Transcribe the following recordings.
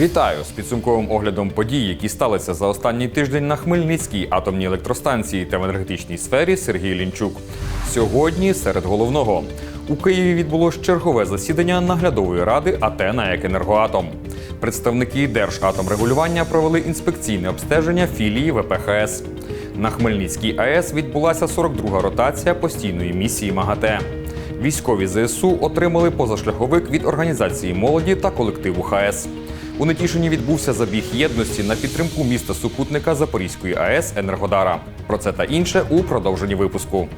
Вітаю з підсумковим оглядом подій, які сталися за останній тиждень на Хмельницькій атомній електростанції та в енергетичній сфері Сергій Лінчук. Сьогодні серед головного у Києві відбулось чергове засідання наглядової ради АТ «НАЕК Енергоатом». Представники Держатомрегулювання провели інспекційне обстеження філії ВПХС. На Хмельницькій АЕС відбулася 42-га ротація постійної місії МАГАТЕ. Військові ЗСУ отримали позашляховик від організації молоді та колективу ХАЕС. У Нетішині відбувся забіг єдності на підтримку міста супутника Запорізької АЕС Енергодара. Про це та інше у продовженні випуску.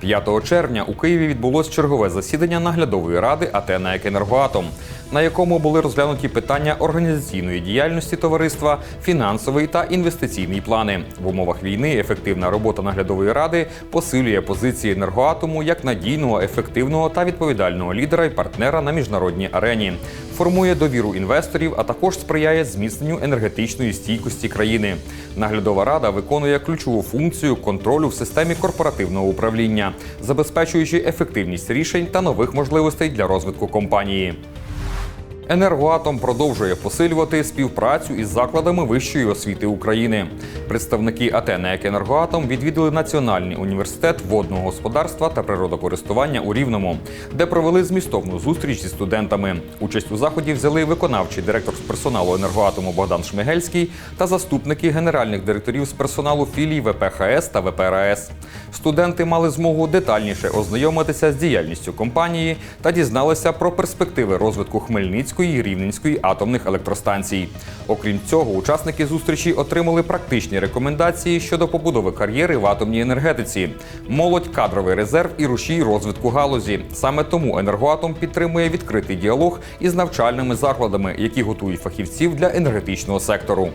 5 червня у Києві відбулось чергове засідання наглядової ради АТ «НАЕК Енергоатом», на якому були розглянуті питання організаційної діяльності товариства, фінансовий та інвестиційний плани. В умовах війни ефективна робота наглядової ради посилює позиції енергоатому як надійного, ефективного та відповідального лідера і партнера на міжнародній арені. Формує довіру інвесторів, а також сприяє зміцненню енергетичної стійкості країни. Наглядова рада виконує ключову функцію контролю в системі корпоративного управління, забезпечуючи ефективність рішень та нових можливостей для розвитку компанії. Енергоатом продовжує посилювати співпрацю із закладами вищої освіти України. Представники АТ «НЕК Енергоатом відвідали Національний університет водного господарства та природокористування у Рівному, де провели змістовну зустріч зі студентами. Участь у заході взяли виконавчий директор з персоналу енергоатому Богдан Шмигельський та заступники генеральних директорів з персоналу філій ВПХС та ВПРАЕС. Студенти мали змогу детальніше ознайомитися з діяльністю компанії та дізналися про перспективи розвитку Хмельницької і Рівненської атомних електростанцій. Окрім цього, учасники зустрічі отримали практичні рекомендації щодо побудови кар'єри в атомній енергетиці, молодь, кадровий резерв і рушій розвитку галузі. Саме тому енергоатом підтримує відкритий діалог із навчальними закладами, які готують фахівців для енергетичного сектору.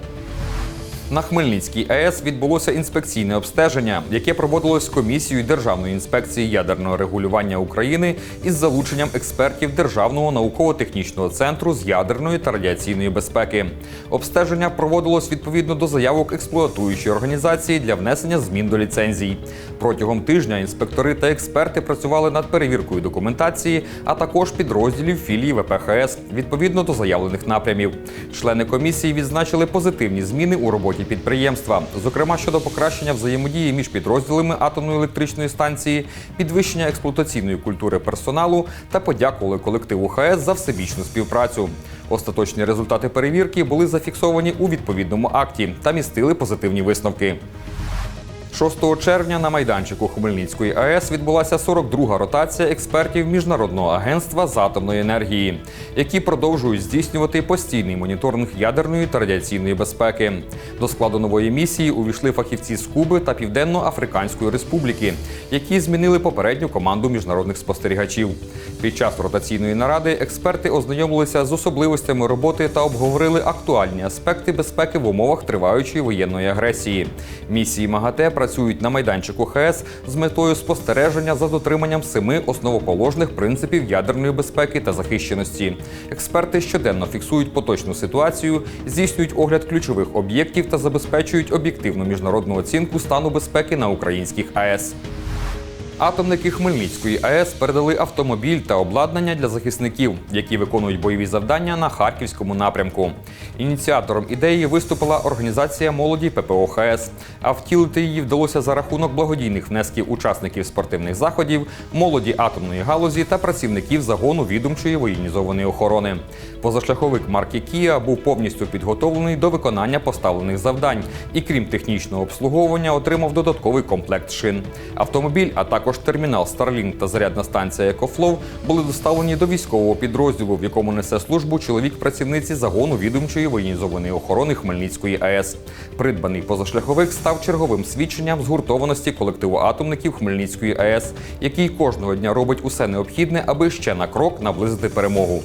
На Хмельницькій АЕС відбулося інспекційне обстеження, яке проводилось комісією Державної інспекції ядерного регулювання України із залученням експертів Державного науково-технічного центру з ядерної та радіаційної безпеки. Обстеження проводилось відповідно до заявок експлуатуючої організації для внесення змін до ліцензій. Протягом тижня інспектори та експерти працювали над перевіркою документації, а також підрозділів філії ВПХС відповідно до заявлених напрямів. Члени комісії відзначили позитивні зміни у роботі підприємства, зокрема щодо покращення взаємодії між підрозділами атомної електричної станції, підвищення експлуатаційної культури персоналу та подякували колективу ХАЕС за всебічну співпрацю. Остаточні результати перевірки були зафіксовані у відповідному акті та містили позитивні висновки. 6 червня на майданчику Хмельницької АЕС відбулася 42-га ротація експертів Міжнародного агентства з атомної енергії, які продовжують здійснювати постійний моніторинг ядерної та радіаційної безпеки. До складу нової місії увійшли фахівці з Куби та Південно-Африканської Республіки, які змінили попередню команду міжнародних спостерігачів. Під час ротаційної наради експерти ознайомилися з особливостями роботи та обговорили актуальні аспекти безпеки в умовах триваючої воєнної агресії. Місії МАГАТЕ працюють на майданчику ХС з метою спостереження за дотриманням семи основоположних принципів ядерної безпеки та захищеності. Експерти щоденно фіксують поточну ситуацію, здійснюють огляд ключових об'єктів та забезпечують об'єктивну міжнародну оцінку стану безпеки на українських АЕС. Атомники Хмельницької АЕС передали автомобіль та обладнання для захисників, які виконують бойові завдання на харківському напрямку. Ініціатором ідеї виступила організація молоді ППО ХАЕС. А втілити її вдалося за рахунок благодійних внесків учасників спортивних заходів, молоді атомної галузі та працівників загону відомчої воєнізованої охорони. Позашляховик марки Kia був повністю підготовлений до виконання поставлених завдань і, крім технічного обслуговування, отримав додатковий комплект шин. Автомобіль, а також термінал Starlink та зарядна станція Екофлоу були доставлені до військового підрозділу, в якому несе службу чоловік працівниці загону відомчої воєнізованої охорони Хмельницької АЕС. Придбаний позашляховик став черговим свідченням згуртованості колективу атомників Хмельницької АЕС, який кожного дня робить усе необхідне, аби ще на крок наблизити перемогу.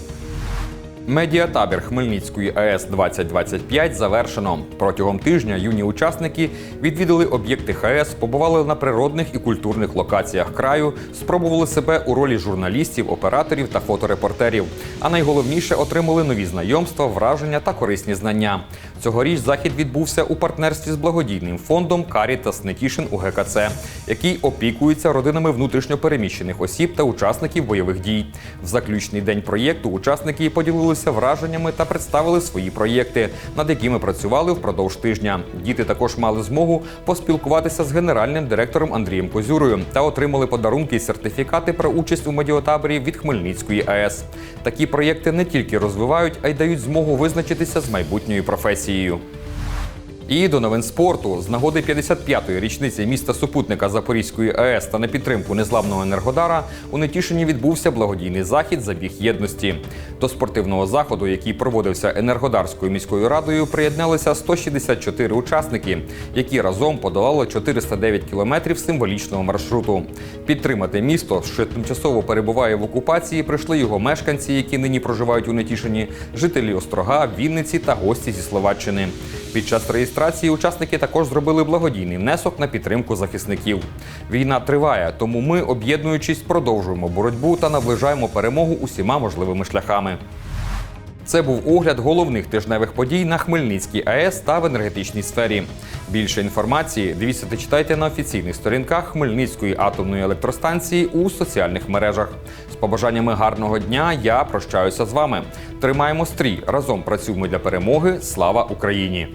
Медіатабір Хмельницької АЕС 2025 завершено. Протягом тижня юні учасники відвідали об'єкти ХАЕС, побували на природних і культурних локаціях краю, спробували себе у ролі журналістів, операторів та фоторепортерів. А найголовніше отримали нові знайомства, враження та корисні знання. Цьогоріч захід відбувся у партнерстві з благодійним фондом Карітас Нетішин у ГКЦ, який опікується родинами внутрішньопереміщених осіб та учасників бойових дій. В заключний день проєкту учасники поділили поділилися враженнями та представили свої проєкти, над якими працювали впродовж тижня. Діти також мали змогу поспілкуватися з генеральним директором Андрієм Козюрою та отримали подарунки і сертифікати про участь у медіотаборі від Хмельницької АЕС. Такі проєкти не тільки розвивають, а й дають змогу визначитися з майбутньою професією. І до новин спорту з нагоди 55-ї річниці міста супутника Запорізької АЕС та на підтримку незламного енергодара у Нетішині відбувся благодійний захід Забіг єдності. До спортивного заходу, який проводився енергодарською міською радою, приєдналися 164 учасники, які разом подолали 409 кілометрів символічного маршруту. Підтримати місто, що тимчасово перебуває в окупації, прийшли його мешканці, які нині проживають у Нетішині, жителі Острога, Вінниці та гості зі Словаччини. Під час реєстрації учасники також зробили благодійний внесок на підтримку захисників. Війна триває, тому ми, об'єднуючись, продовжуємо боротьбу та наближаємо перемогу усіма можливими шляхами. Це був огляд головних тижневих подій на Хмельницькій АЕС та в енергетичній сфері. Більше інформації дивіться та читайте на офіційних сторінках Хмельницької атомної електростанції у соціальних мережах. З побажаннями гарного дня я прощаюся з вами. Тримаємо стрій разом працюємо для перемоги. Слава Україні!